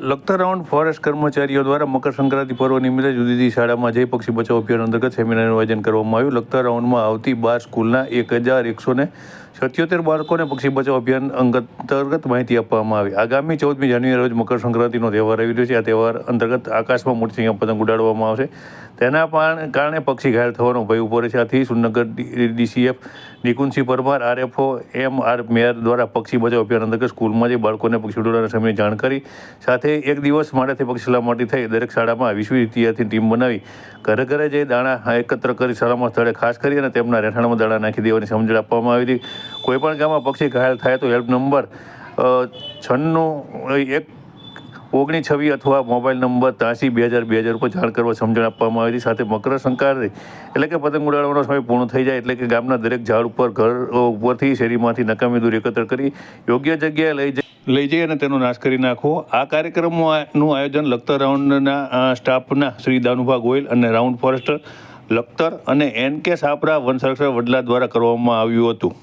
Lakhtar round forest કર્મચારીઓ દ્વારા મકર સંક્રાંતિ પર્વ નિમિત્તે જુદી જુદી શાળામાં જય પક્ષી બચાવ અભિયાન અંતર્ગત સેમિનારનું આયોજન કરવામાં આવ્યું. લખતર રાઉન્ડમાં આવતી બાર સ્કૂલના એક હજાર એકસો ને સત્યોતેર બાળકોને પક્ષી બચાવ અભિયાન અંતર્ગત માહિતી આપવામાં આવી. આગામી ચૌદમી જાન્યુઆરી રોજ મકર સંક્રાંતિનો તહેવાર આવી રહ્યો છે. આ તહેવાર અંતર્ગત આકાશમાં મોટી પતંગ ઉડાડવામાં આવશે. તેના કારણે પક્ષી ઘાયલ થવાનો ભય ઊભો રહેશે આથી Surnagar DCF Nikunjsinh Parmar, RFO, M R mayor દ્વારા પક્ષી બચાવ અભિયાન અંતર્ગત સ્કૂલમાં જે બાળકોને પક્ષી ઉડાડવાના સમયની જાણકારી સાથે એક દિવસ માટેથી પક્ષી સલામતી થઈ દરેક શાળામાં વિશ્વ વિદ્યાર્થી ટીમ બનાવી. ઘરે ઘરે જઈ દાણા એકત્ર કરી સલામત સ્થળે ખાસ કરી અને તેમના રહેઠાણમાં દાણા નાખી દેવાની સમજણ આપવામાં આવી હતી. કોઈપણ ગામમાં પક્ષી ઘાયલ થાય તો હેલ્પ નંબર છન્નું, એક ઓગણીસ છવ્વી અથવા મોબાઈલ નંબર ત્યાંસી, બે હજાર બે હજાર ઉપર જાણ કરવા સમજણ આપવામાં આવી હતી. સાથે મકર સંક્રાંતિ, એટલે કે પતંગ ઉડાડવાનો સમય પૂર્ણ થઈ જાય, એટલે કે ગામના દરેક ઝાડ ઉપર, ઘર ઉપરથી શેરીમાંથી નકામી દૂર એકત્ર કરી યોગ્ય જગ્યાએ લઈ જઈ લઈ જઈ અને તેનો નાશ કરી નાખવો. આ કાર્યક્રમનું આયોજન લખતર રાઉન્ડના સ્ટાફના શ્રી દાનુભા ગોયલ અને રાઉન્ડ ફોરેસ્ટર લખતર અને એન કે સાપરા વન સંરક્ષણ વડલા દ્વારા કરવામાં આવ્યું હતું.